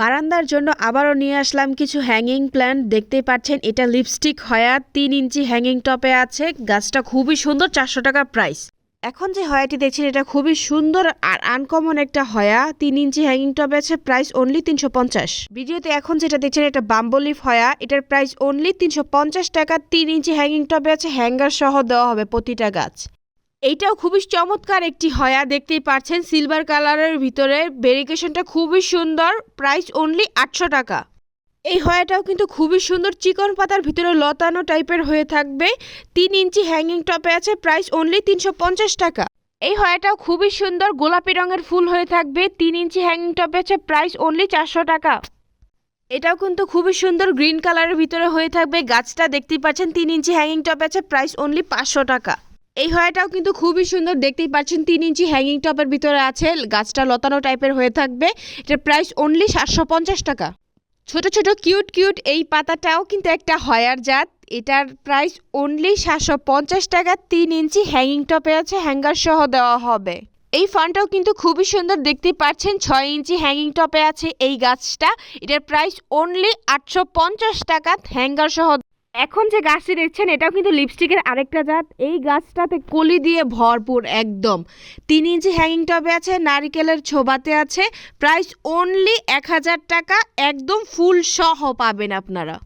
বারান্দার জন্য আবারও নিয়ে আসলাম কিছু হ্যাঙ্গিং প্ল্যান্ট দেখতেই পাচ্ছেন, এটা লিপস্টিক হয়া, তিন ইঞ্চি হ্যাঙ্গিং টপে আছে। গাছটা খুবই সুন্দর, চারশো টাকা প্রাইস এখন যে হয়াটি দেখছেন, এটা খুবই সুন্দর আর আনকমন একটা হয়া। তিন ইঞ্চি হ্যাঙ্গিং টপে আছে প্রাইস অনলি তিনশো পঞ্চাশ। ভিডিওতে এখন যেটা দেখছেন, এটা বাম্বলিফ হয়া। এটার প্রাইস অনলি তিনশো পঞ্চাশ টাকা। তিন ইঞ্চি হ্যাঙ্গিং টপে আছে হ্যাঙ্গার সহ দেওয়া হবে প্রতিটা গাছ। এইটাও খুবই চমৎকার একটি হয়া, দেখতেই পাচ্ছেন। সিলভার কালারের ভিতরে ভেরিকেশনটা খুবই সুন্দর প্রাইস অনলি আটশো টাকা। এই হয়াটাও কিন্তু খুবই সুন্দর, চিকন পাতার ভিতরে লতানো টাইপের হয়ে থাকবে। তিন ইঞ্চি হ্যাঙ্গিং টপে আছে প্রাইস অনলি তিনশো পঞ্চাশ টাকা। এই হয়াটাও খুবই সুন্দর, গোলাপি রঙের ফুল হয়ে থাকবে। তিন ইঞ্চি হ্যাঙ্গিং টপে আছে প্রাইস অনলি চারশো টাকা। এটাও কিন্তু খুবই সুন্দর গ্রিন কালারের ভিতরে হয়ে থাকবে। গাছটা দেখতেই পাচ্ছেন, তিন ইঞ্চি হ্যাঙ্গিং টপে আছে প্রাইস অনলি পাঁচশো টাকা। এই হয়াটাও কিন্তু খুবই সুন্দর। দেখতেই পাচ্ছেন, তিন ইঞ্চি হ্যাঙ্গিং টপের ভিতরে আছে। গাছটা লতানো টাইপের হয়ে থাকবে। এটার প্রাইস অনলি সাতশো পঞ্চাশ টাকা। ছোট ছোট কিউট কিউট এই পাতাটাও কিন্তু একটা হয়ার জাত। এটার প্রাইস অনলি সাতশো পঞ্চাশ টাকা। তিন ইঞ্চি হ্যাঙ্গিং টপে আছে হ্যাঙ্গার সহ দেওয়া হবে। এই ফানটাও কিন্তু খুবই সুন্দর। দেখতে পাচ্ছেন, ছয় ইঞ্চি হ্যাঙ্গিং টপে আছে এই গাছটা। এটার প্রাইস অনলি আটশো পঞ্চাশ টাকা। হ্যাঙ্গার সহ এখন যে গাছটি দেখছেন, এটাও কিন্তু লিপস্টিকের আরেকটা জাত। এই গাছটাতে কলি দিয়ে ভরপুর একদম। তিন ইঞ্চি হ্যাঙ্গিং টবে আছে, নারিকেলের ছোবাতে আছে। প্রাইস অনলি এক হাজার টাকা, একদম ফুল সহ পাবেন আপনারা।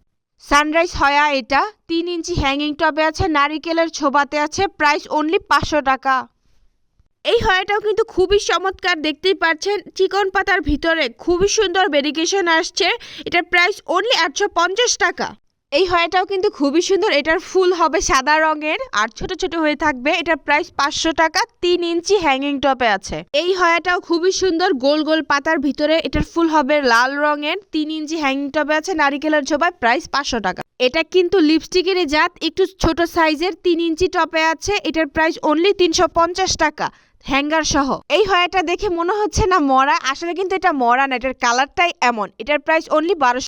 সানরাইজ হয়া এটা, তিন ইঞ্চি হ্যাঙ্গিং টবে আছে, নারিকেলের ছোবাতে আছে প্রাইস অনলি পাঁচশো টাকা। এই হয়াটাও কিন্তু খুবই চমৎকার, দেখতেই পাচ্ছেন, চিকন পাতার ভিতরে খুবই সুন্দর ভেরিকেশন আসছে। এটার প্রাইস অনলি আটশো পঞ্চাশ টাকা। এই হয়াটাও কিন্তু খুবই সুন্দর। এটার ফুল হবে সাদা রঙের। আর ছোট ছোট হয়ে থাকবে। এটার প্রাইস পাঁচশো টাকা। তিন ইঞ্চি হ্যাঙ্গিং টপে আছে। এই হয়াটাও খুবই সুন্দর। গোল গোল পাতার ভিতরে এটার ফুল হবে লাল রঙের। তিন ইঞ্চি হ্যাঙ্গিং টপে আছে। নারিকেলের ছোপায় প্রাইস পাঁচশো টাকা। এটা কিন্তু লিপস্টিকের জাত। একটু ছোট সাইজের তিন ইঞ্চি টপে আছে। এটার প্রাইস অনলি তিনশো পঞ্চাশ টাকা। হ্যাঙ্গার সহ। এই হয়াটা দেখে মনে হচ্ছে না মরা। আসলে কিন্তু এটা মরা না। এটার কালারটাই এমন। এটার প্রাইস অনলি বারোশো